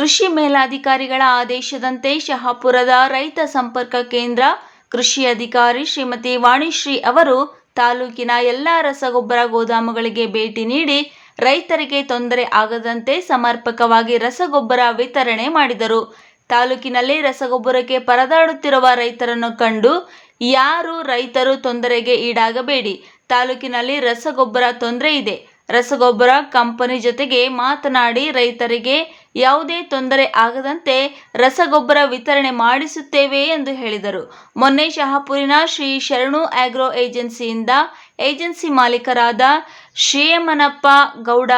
ಕೃಷಿ ಮೇಲಾಧಿಕಾರಿಗಳ ಆದೇಶದಂತೆ ಶಹಾಪುರದ ರೈತ ಸಂಪರ್ಕ ಕೇಂದ್ರ ಕೃಷಿ ಅಧಿಕಾರಿ ಶ್ರೀಮತಿ ವಾಣಿಶ್ರೀ ಅವರು ತಾಲೂಕಿನ ಎಲ್ಲ ರಸಗೊಬ್ಬರ ಗೋದಾಮುಗಳಿಗೆ ಭೇಟಿ ನೀಡಿ ರೈತರಿಗೆ ತೊಂದರೆ ಆಗದಂತೆ ಸಮರ್ಪಕವಾಗಿ ರಸಗೊಬ್ಬರ ವಿತರಣೆ ಮಾಡಿದರು. ತಾಲೂಕಿನಲ್ಲಿ ರಸಗೊಬ್ಬರಕ್ಕೆ ಪರದಾಡುತ್ತಿರುವ ರೈತರನ್ನು ಕಂಡು ಯಾರು ರೈತರು ತೊಂದರೆಗೆ ಈಡಾಗಬೇಡಿ. ತಾಲೂಕಿನಲ್ಲಿ ರಸಗೊಬ್ಬರ ತೊಂದರೆ ಇದೆ. ರಸಗೊಬ್ಬರ ಕಂಪನಿ ಜೊತೆಗೆ ಮಾತನಾಡಿ ರೈತರಿಗೆ ಯಾವುದೇ ತೊಂದರೆ ಆಗದಂತೆ ರಸಗೊಬ್ಬರ ವಿತರಣೆ ಮಾಡಿಸುತ್ತೇವೆ ಎಂದು ಹೇಳಿದರು. ಮೊನ್ನೆ ಶಹಾಪುರಿನ ಶ್ರೀ ಶರಣು ಆಗ್ರೋ ಏಜೆನ್ಸಿಯಿಂದ ಏಜೆನ್ಸಿ ಮಾಲೀಕರಾದ ಶ್ರೀಯಮನಪ್ಪ ಗೌಡ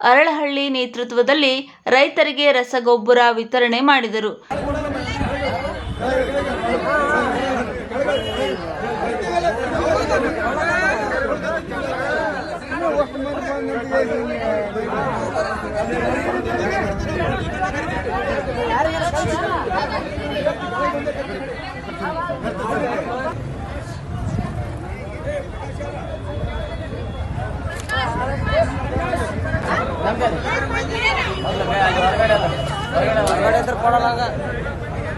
ಅರಳಹಳ್ಳಿ ನೇತೃತ್ವದಲ್ಲಿ ರೈತರಿಗೆ ರಸಗೊಬ್ಬರ ವಿತರಣೆ ಮಾಡಿದರು. ಹೊರಗಡೆ ಇದ್ರೆ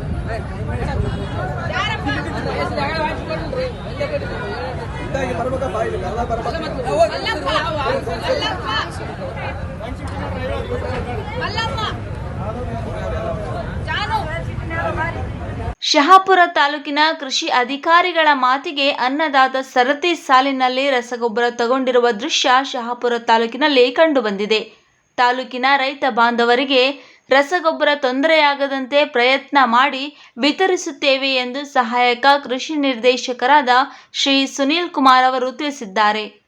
ಶಹಾಪುರ ತಾಲೂಕಿನ ಕೃಷಿ ಅಧಿಕಾರಿಗಳ ಮಾತಿಗೆ ಅನ್ನದಾತ ಸರತಿ ಸಾಲಿನಲ್ಲಿ ರಸಗೊಬ್ಬರ ತಗೊಂಡಿರುವ ದೃಶ್ಯ ಶಹಾಪುರ ತಾಲೂಕಿನಲ್ಲಿ ಕಂಡುಬಂದಿದೆ. ತಾಲೂಕಿನ ರೈತ ಬಾಂಧವರಿಗೆ ರಸಗೊಬ್ಬರ ತೊಂದರೆಯಾಗದಂತೆ ಪ್ರಯತ್ನ ಮಾಡಿ ವಿತರಿಸುತ್ತೇವೆ ಎಂದು ಸಹಾಯಕ ಕೃಷಿ ನಿರ್ದೇಶಕರಾದ ಶ್ರೀ ಸುನೀಲ್ ಕುಮಾರ್ ಅವರು ತಿಳಿಸಿದ್ದಾರೆ.